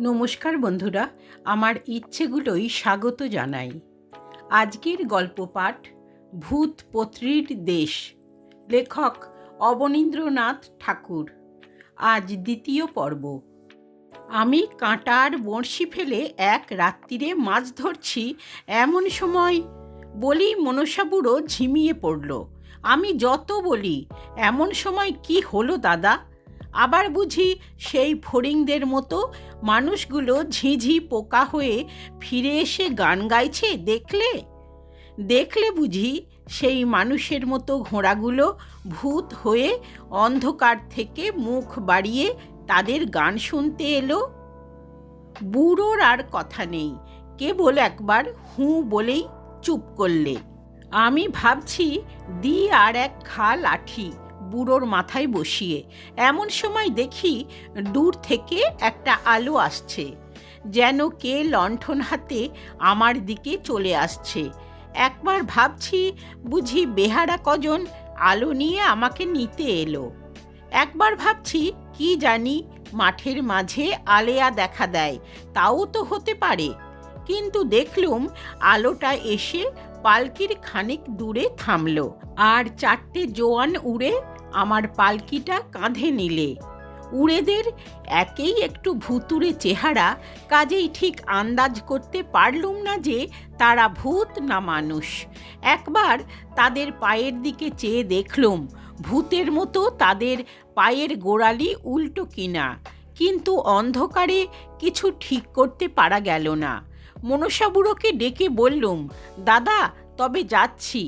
নমস্কার বন্ধুরা, আমার ইচ্ছেগুলোই স্বাগত জানাই। আজকের গল্প পাঠ, ভূত পত্রীর দেশ, লেখক অবনীন্দ্রনাথ ঠাকুর। আজ দ্বিতীয় পর্ব। আমি কাঁটার বড়শি ফেলে এক রাত্রিরে মাছ ধরছি, এমন সময় বলি মনসা বুড়ো ঝিমিয়ে পড়ল। আমি যত বলি, এমন সময় কি হলো দাদা? আবার বুঝি সেই ফড়িংদের মতো মানুষগুলো ঝিঝি পোকা হয়ে ফিরে এসে গান গাইছে দেখলে? দেখলে বুঝি সেই মানুষের মতো ঘোড়াগুলো ভূত হয়ে অন্ধকার থেকে মুখ বাড়িয়ে তাদের গান শুনতে এলো। বুড়োর আর কথা নেই, কেবল একবার হুঁ বলেই চুপ করলে। আমি ভাবছি দি আর এক ঘা লাঠি। বুড়োর মাথায় বসিয়ে, এমন সময় দেখি দূর থেকে একটা আলো আসছে, যেন কে লণ্ঠন হাতে আমার দিকে চলে আসছে। একবার ভাবছি, বুঝি বেহারা কজন আলো নিয়ে আমাকে নিতে এলো। একবার ভাবছি, কি জানি মাঠের মাঝে আলেয়া দেখা দেয়, তাও তো হতে পারে। কিন্তু দেখলুম আলোটা এসে পালকির খানিক দূরে থামলো, আর চারটে জোয়ান উড়ে আমার পালকিটা কাঁধে নিলে। উড়েদের একেই একটু ভুতুরে চেহারা কাজেই ঠিক আন্দাজ করতে পারলুম না যে তারা ভূত না মানুষ। একবার তাদের পায়ের দিকে চেয়ে দেখলুম, ভূতের মতো তাদের পায়ের গোড়ালি উল্টো কিনা। কিন্তু অন্ধকারে কিছু ঠিক করতে পারা গেল না। মনসা বুড়োকে ডেকে বললুম, দাদা, তবে যাচ্ছি।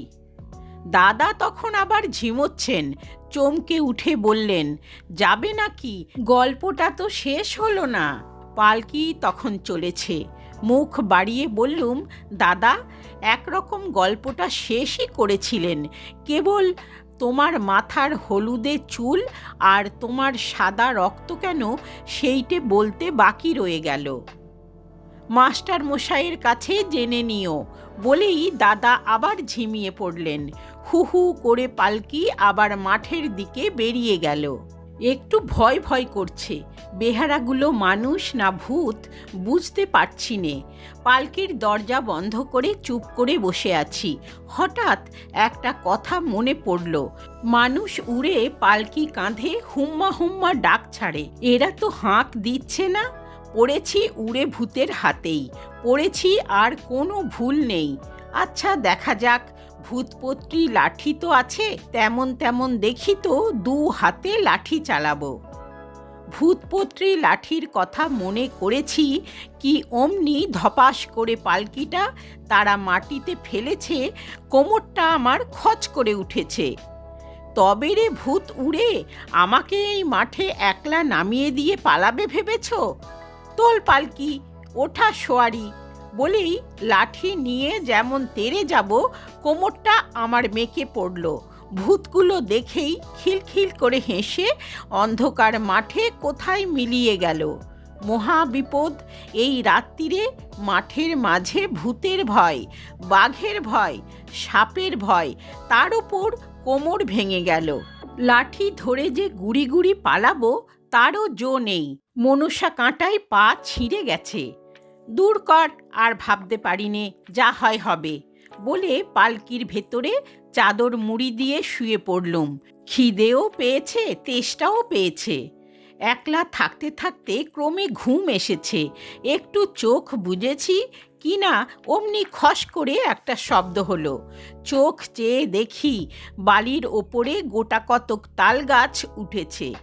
দাদা তখন আবার ঝিমোচ্ছেন, চমকে উঠে বললেন, যাবে নাকি? গল্পটা তো শেষ হলো না। পালকি তখন চলেছে। মুখ বাড়িয়ে বললুম, দাদা, একরকম গল্পটা শেষই করেছিলেন। কেবল তোমার মাথার হলুদে চুল আর তোমার সাদা রক্ত কেন সেইটে বলতে বাকি রয়ে গেল। মাস্টার মশাইয়ের কাছে জেনে নিও। বলেই দাদা আবার ঝিমিয়ে পড়লেন। হু হু করে পালকি আবার মাঠের দিকে বেরিয়ে গেল। একটু ভয় ভয় করছে। বেহারাগুলো মানুষ না ভূত বুঝতে পারছি নে। পালকির দরজা বন্ধ করে চুপ করে বসে আছি। হঠাৎ একটা কথা মনে পড়ল। মানুষ উড়ে পালকি কাঁধে হুম্মা হুম্মা ডাক ছাড়ে। এরা তো হাঁক দিচ্ছে না। পড়েছি উড়ে ভূতের হাতেই। পড়েছি আর কোনো ভুল নেই। আচ্ছা দেখা যাক ভূতপত্রী লাঠি তো আছে, তেমন তেমন দেখি তো দু হাতে লাঠি চালাবো। ভূতপত্রী লাঠির কথা মনে করেছি, কি অমনি ধপাস করে পালকিটা তারা মাটিতে ফেলেছে, কোমরটা আমার খচ করে উঠেছে। তবে রে ভূত উড়ে, আমাকে এই মাঠে একলা নামিয়ে দিয়ে পালাবে ভেবেছ? তোল পালকি, ওঠা সোয়ারি। বলেই লাঠি নিয়ে যেমন তেরে যাব, কোমরটা আমার মেকে পড়ল। ভূতগুলো দেখেই খিলখিল করে হেসে অন্ধকার মাঠে কোথায় মিলিয়ে গেল? মহা বিপদ, এই রাত্রিরে মাঠের মাঝে ভূতের ভয়, বাঘের ভয়, সাপের ভয়, তার উপর কোমর ভেঙে গেল। লাঠি ধরে যে গুড়ি গুড়ি পালাবো, তারও জো নেই। মনসা কাঁটায় পা ছিঁড়ে গেছে। দূর কর, আর ভাবতে পারিনে যা হয় হবে। বলে পালকির ভেতরে চাদর মুড়ি দিয়ে শুয়ে পড়লুম। খিদেও পেয়েছে, তেষ্টাও পেয়েছে। একলা থাকতে থাকতে ক্রমে ঘুম এসেছে। একটু চোখ বুঝেছি কি না অমনি খস করে একটা শব্দ হলো। চোখ চেয়ে দেখি বালির ওপরে গোটা কতক তাল গাছ উঠেছে।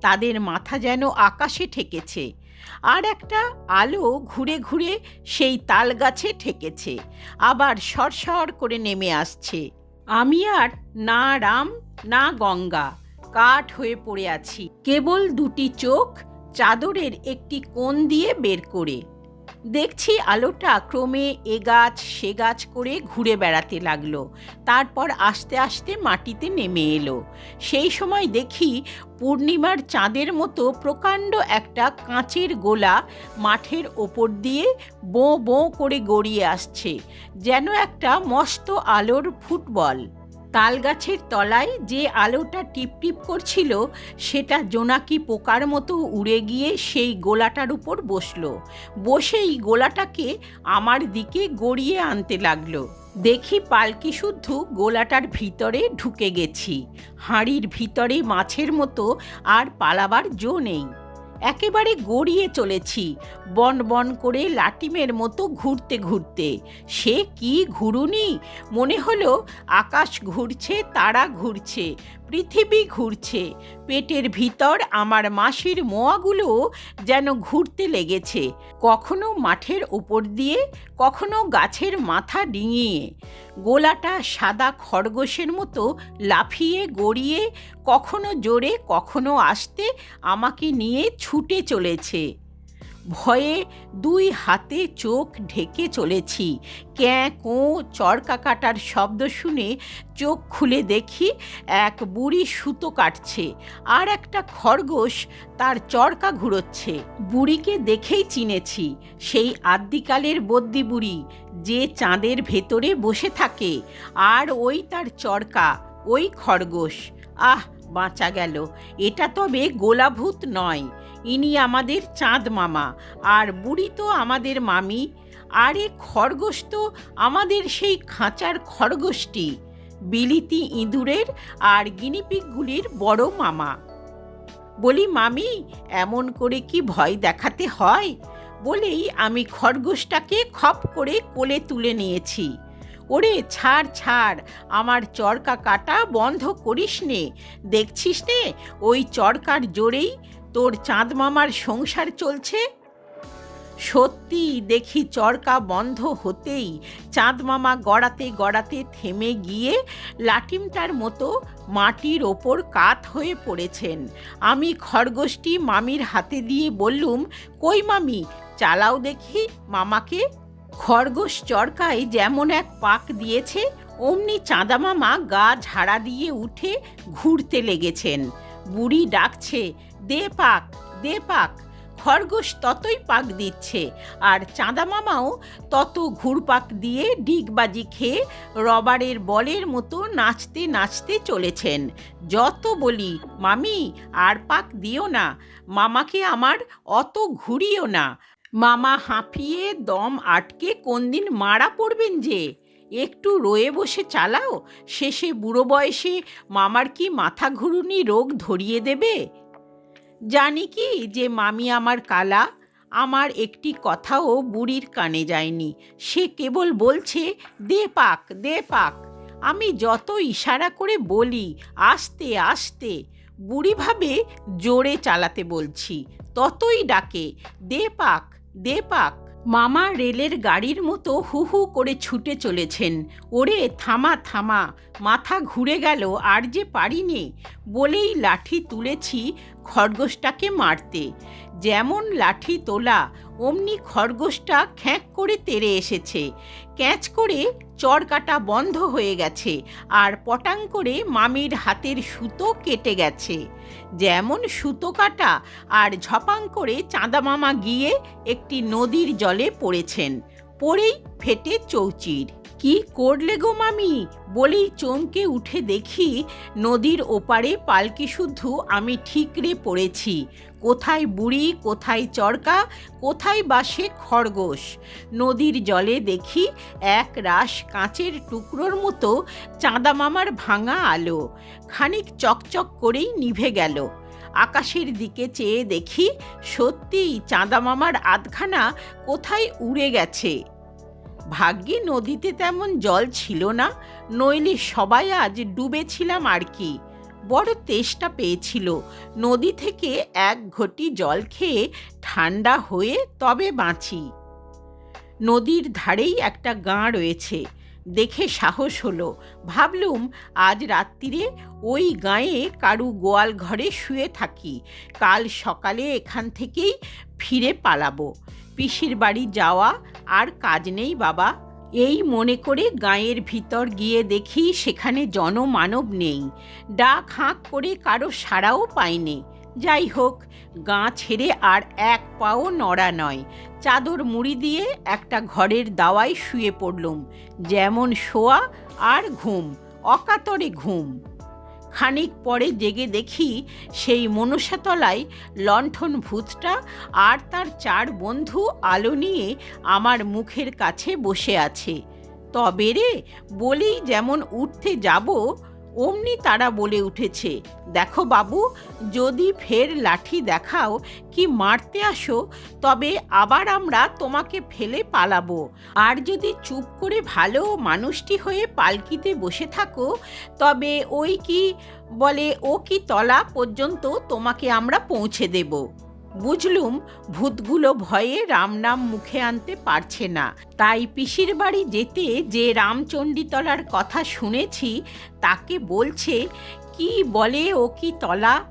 তাদের মাথা যেন আকাশে ঠেকেছে। আর একটা আলো ঘুরে ঘুরে সেই তাল গাছে ঠেকেছে, আবার সরসর করে নেমে আসছে। আমি আর না রাম, না গঙ্গা কাঠ হয়ে পড়ে আছি। কেবল দুটি চোখ চাদরের একটি কোণ দিয়ে বের করে। দেখছি আলোটা ক্রমে এ গাছ, সে গাছ করে ঘুরে বেড়াতে লাগল। তারপর আস্তে আস্তে মাটিতে নেমে এলো। সেই সময় দেখি পূর্ণিমার চাঁদের মতো প্রকাণ্ড একটা কাঁচের গোলা মাঠের ওপর দিয়ে বোঁ বোঁ করে গড়িয়ে আসছে, যেন একটা মস্ত আলোর ফুটবল। তাল গাছের তলায় যে আলোটা টিপটিপ করছিল, সেটা জোনাকি পোকার মতো উড়ে গিয়ে সেই গোলাটার উপর বসল। বসেই গোলাটাকে আমার দিকে গড়িয়ে আনতে লাগল। দেখি পালকি শুদ্ধ গোলাটার ভিতরে ঢুকে গেছি। হাঁড়ির ভিতরে মাছের মতো আর পালাবার জো নেই। একেবারে গড়িয়ে চলেছি, বন বন করে লাটিমের মতো ঘুরতে ঘুরতে। সে কি ঘুরুনি? মনে হলো আকাশ ঘুরছে, তারা ঘুরছে। পৃথিবী ঘুরছে। পেটের ভিতর আমার মাসির মোয়াগুলো যেন ঘুরতে লেগেছে। কখনো মাঠের উপর দিয়ে, কখনো গাছের মাথা ডিঙিয়ে। গোলাটা সাদা খরগোশের মতো লাফিয়ে গড়িয়ে, কখনো জোরে, কখনো আসতে আমাকে নিয়ে ছুটে চলেছে। ভয়ে দুই হাতে চোখ ঢেকে চলেছি। ক্যাঁ, কোঁ চরকা কাটার শব্দ শুনে চোখ খুলে দেখি এক বুড়ি সুতো কাটছে আর একটা খরগোশ তার চরকা ঘুরোচ্ছে। বুড়িকে দেখেই চিনেছি, সেই আদ্যিকালের বদ্যি বুড়ি যে চাঁদের ভেতরে বসে থাকে আর ওই তার চরকা, ওই খরগোশ। আহ, বাঁচা গেল, এটা তবে গোলাভূত নয়। ইনি আমাদের চাঁদ মামা, আর বুড়ি তো আমাদের মামি, আর এ খরগোশ তো আমাদের সেই খাঁচার খরগোশটি, বিলিতি ইঁদুরের আর গিনিপিকগুলির বড় মামা। বলি, মামি, এমন করে কি ভয় দেখাতে হয়? বলেই আমি খরগোশটাকে খপ করে কোলে তুলে নিয়েছি। ওরে, ছাড় ছাড়, আমার চরকা কাটা বন্ধ করিস নে, দেখছিস নে, ওই চরকার জোরেই তোর চাঁদ মামার সংসার চলছে? সত্যি দেখি চরকা বন্ধ হতেই চাঁদ মামা গড়াতে গড়াতে থেমে গিয়ে লাটিমটার মতো মাটির ওপর কাত হয়ে পড়েছেন। আমি খরগোশটি মামির হাতে দিয়ে বললুম, কই মামি, চালাও দেখি মামাকে। খরগোশ চরকায় যেমন এক পাক দিয়েছে, অমনি চাঁদা মামা গা ঝাড়া দিয়ে উঠে ঘুরতে লেগেছেন। বুড়ি ডাকছে, দে পাক দে পাক। খরগোশ ততই পাক দিচ্ছে, আর চাঁদা মামাও তত ঘুরপাক দিয়ে ডিগবাজি খেয়ে রবারের বলের মতো নাচতে নাচতে চলেছেন। যত বলি, মামি, আর পাক দিও না, মামাকে আমার অত ঘুরিও না। মামা হাঁপিয়ে দম আটকে কোন দিন মারা পড়বেন যে? একটু রয়ে বসে চালাও, শেষে বুড়ো বয়সে মামার কি মাথা ঘুরুনি রোগ ধরিয়ে দেবে? জানি কি যে মামি আমার কালা, আমার একটি কথাও বুড়ির কানে যায়নি। সে কেবল বলছে, দে পাক দে পাক। আমি যত ইশারা করে বলি, আস্তে আস্তে। বুড়ি ভাবে জোরে চালাতে বলছি, ততই ডাকে, দে পাক দে পাক। মামা রেলের গাড়ির মতো হু হু করে ছুটে চলেছেন। ওরে থামা থামা, মাথা ঘুরে গেল, আর যে পারিনি। বলেই লাঠি তুলেছি খরগোশটাকে মারতে। যেমন লাঠি তোলা, অমনি খরগোশটা খ্যাঁক করে তেড়ে এসেছে। ক্যাচ করে চরকাটা বন্ধ হয়ে গেছে আর পটাং করে মামির হাতের সুতো কেটে গেছে। যেমন সুতো কাটা আর ঝপাং করে চাঁদা মামা গিয়ে একটি নদীর জলে পড়েছেন। পড়েই ফেটে চৌচির। কি করলে গো মামি? বলেই চমকে উঠে দেখি নদীর ওপারে পালকি শুদ্ধ আমি ঠিকরে পড়েছি। কোথায় বুড়ি, কোথায় চরকা, কোথায় বাসে খরগোশ। নদীর জলে দেখি এক রাস কাঁচের টুকরোর মতো চাঁদা মামার ভাঙা আলো। খানিক চকচক করেই নিভে গেল। আকাশের দিকে চেয়ে দেখি সত্যিই চাঁদা মামার আধখানা কোথায় উড়ে গেছে। ভাগ্যে নদীতে তেমন জল ছিল না, নইলে সবাই আজ ডুবেছিলাম আর কি। বড় তেষ্টা পেয়েছিল, নদী থেকে এক ঘটি জল খেয়ে ঠান্ডা হয়ে তবে বাঁচি। নদীর ধারেই একটা গাঁ রয়েছে, দেখে সাহস হলো। ভাবলুম, আজ রাত্রিরে ওই গাঁয়ে কারু গোয়াল ঘরে শুয়ে থাকি, কাল সকালে এখান থেকেই ফিরে পালাবো। পিসির বাড়ি যাওয়া আর কাজ নেই বাবা। এই মনে করে গাঁয়ের ভিতর গিয়ে দেখি সেখানে জনমানব নেই। ডাক হাঁক করে কারও সাড়াও পাইনি যাই হোক, গাঁ ছেড়ে আর এক পাও নড়া নয়। চাদর মুড়ি দিয়ে একটা ঘরের দাওয়ায় শুয়ে পড়লুম। যেমন শোয়া আর ঘুম, অকাতরে ঘুম। খানিক পরে জেগে দেখি সেই মনসাতলায় লণ্ঠন ভূতটা আর তার চার বন্ধু আলো নিয়ে আমার মুখের কাছে বসে আছে। তবে রে, বলেই যেমন উঠতে যাব অমনি তারা বলে উঠেছে, দেখো বাবু, যদি ফের লাঠি দেখাও কি মারতে আসো, তবে আবার আমরা তোমাকে ফেলে পালাবো। আর যদি চুপ করে ভালো মানুষটি হয়ে পালকিতে বসে থাকো, তবে ওই কি বলে, ও কি তলা পর্যন্ত তোমাকে আমরা পৌঁছে দেব? বুঝলুম ভূতগুলো ভয়ে রাম নাম মুখে আনতে পারছে না। তাই পিসির বাড়ি যেতে যে রামচণ্ডীতলার কথা শুনেছি, তাকে বলছে, কি বলে ও কি তলা?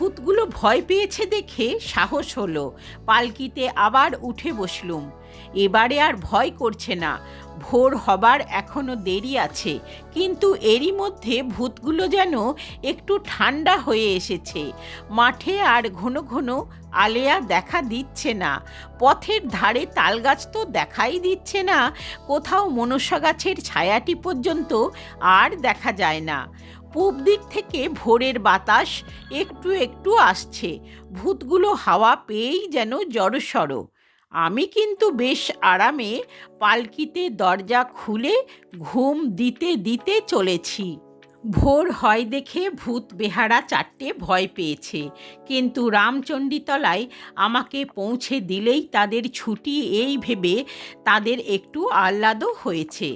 ভূতগুলো ভয় পেয়েছে দেখে সাহস হলো। পালকিতে আবার উঠে বসলুম। এবারে আর ভয় করছে না। ভোর হবার এখনও দেরি আছে। কিন্তু এরই মধ্যে ভূতগুলো যেন একটু ঠান্ডা হয়ে এসেছে। মাঠে আর ঘন ঘন আলেয়া দেখা দিচ্ছে না। পথের ধারে তালগাছ তো দেখাই দিচ্ছে না। কোথাও মনসা গাছের ছায়াটি পর্যন্ত আর দেখা যায় না। পূব দিক থেকে ভোরের বাতাস একটু একটু আসছে। ভূতগুলো হাওয়া পেয়েই যেন জড়সড়। আমি কিন্তু বেশ আরামে পালকিতে দরজা খুলে ঘুম দিতে দিতে চলেছি। ভোর হয় দেখে ভূত বেহারা চারটে ভয় পেয়েছে। কিন্তু রামচণ্ডীতলায় আমাকে পৌঁছে দিলেই তাদের ছুটি এই ভেবে তাদের একটু আহ্লাদও হয়েছে।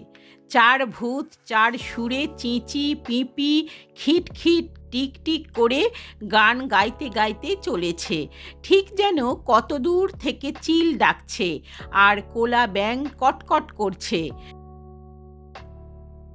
চার ভূত, চার সুরে চিঁচি, পিঁপি খিটখিট টিকটিক করে গান গাইতে গাইতে চলেছে। ঠিক যেন কত দূর থেকে চিল ডাকছে, আর কোলা ব্যাং কটকট করছে।